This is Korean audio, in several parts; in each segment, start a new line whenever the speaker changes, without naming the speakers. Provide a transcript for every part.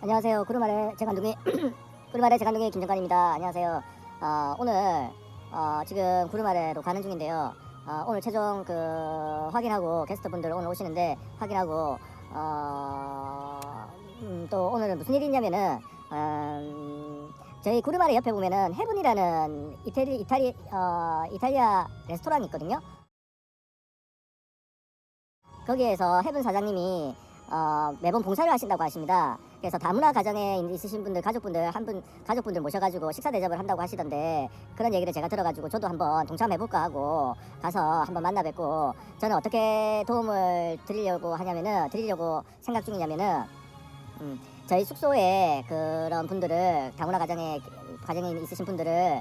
안녕하세요. 구름아래 재간둥이 구름아래 재간둥이 김정관입니다. 안녕하세요. 어, 오늘 어, 지금 구름아래로 가는 중인데요. 어, 오늘 최종 그 확인하고 게스트분들 오늘 오시는데 확인하고 어, 음, 또 오늘은 무슨 일이 있냐면은 음, 저희 구름아래 옆에 보면은 해븐이라는 이태리 이탈리 어, 이탈리아 레스토랑이 있거든요. 거기에서 해븐 사장님이 어, 매번 봉사를 하신다고 하십니다. 그래서 다문화 가정에 있으신 분들 가족분들 한 분 가족분들 모셔가지고 식사 대접을 한다고 하시던데 그런 얘기를 제가 들어가지고 저도 한번 동참해볼까 하고 가서 한번 만나 뵙고 저는 어떻게 도움을 드리려고 하냐면은 드리려고 생각 중이냐면은 음, 저희 숙소에 그런 분들을 다문화 가정에 가정에 있으신 분들을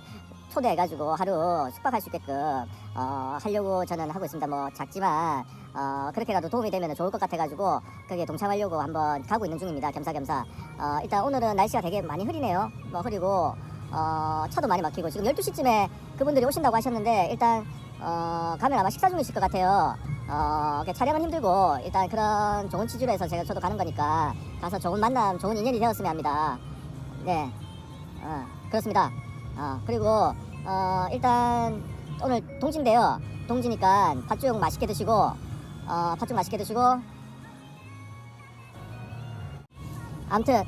초대해가지고 하루 숙박할 수 있게끔 어, 하려고 저는 하고 있습니다. 뭐 작지만 어, 그렇게라도 도움이 되면 좋을 것 같아가지고 거기에 동참하려고 한번 가고 있는 중입니다. 겸사겸사. 어, 일단 오늘은 날씨가 되게 많이 흐리네요. 뭐 흐리고 어, 차도 많이 막히고 지금 12시쯤에 그분들이 오신다고 하셨는데 일단 어, 가면 아마 식사 중이실 것 같아요. 어, 촬영은 힘들고 일단 그런 좋은 취지로 해서 제가 저도 가는 거니까 가서 좋은 만남, 좋은 인연이 되었으면 합니다. 네, 어, 그렇습니다. 어, 그리고 어, 일단 오늘 동지인데요. 동지니까 팥죽 맛있게 드시고 어, 팥죽 맛있게 드시고 아무튼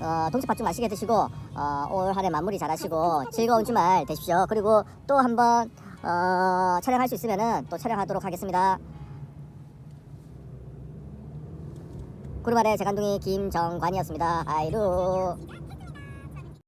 어, 동지 팥죽 맛있게 드시고 어, 올 한해 마무리 잘하시고 즐거운 주말 되십시오. 그리고 또 한번 어, 촬영할 수 있으면은 또 촬영하도록 하겠습니다. 구름아래 재간둥이 김정관이었습니다. 아이루.